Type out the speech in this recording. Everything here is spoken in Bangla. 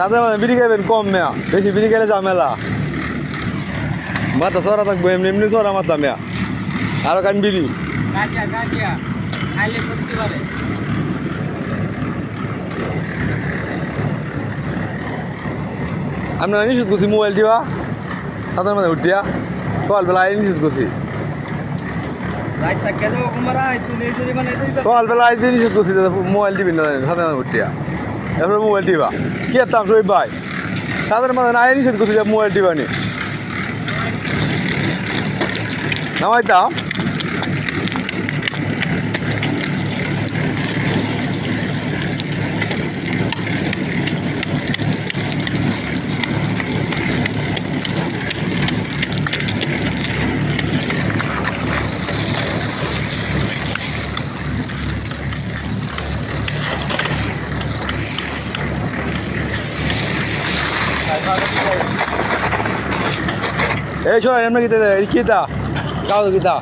সাথে মাঝে বিড়ি খাইবেন কম মেয়া। বেশি বিড়ি খেলে ঝামেলা। মাথা সরা থাকব এমনি এমনি সরা মাথা মেয়া। আরও কান বিড়ি। আপনারা নিষেধ করছি মোবাইল টিবা সাঁতার মাঝে উঠিয়া। সকালবেলা আই নিষেধ করছি। মানে সকালবেলা আই নিষেধ করছি মোবাইল টিভি না সাঁতার মাঝে উঠিয়া। এরপরে মোবাইল টিবা কি এতাম শরীফ ভাই? সাঁতার মাঝে আই নিষেধ করছি যে মোবাইল টিবা নি। নামাইতাম এই শোনা এমনি গীতা গীতা কাউ গীতা।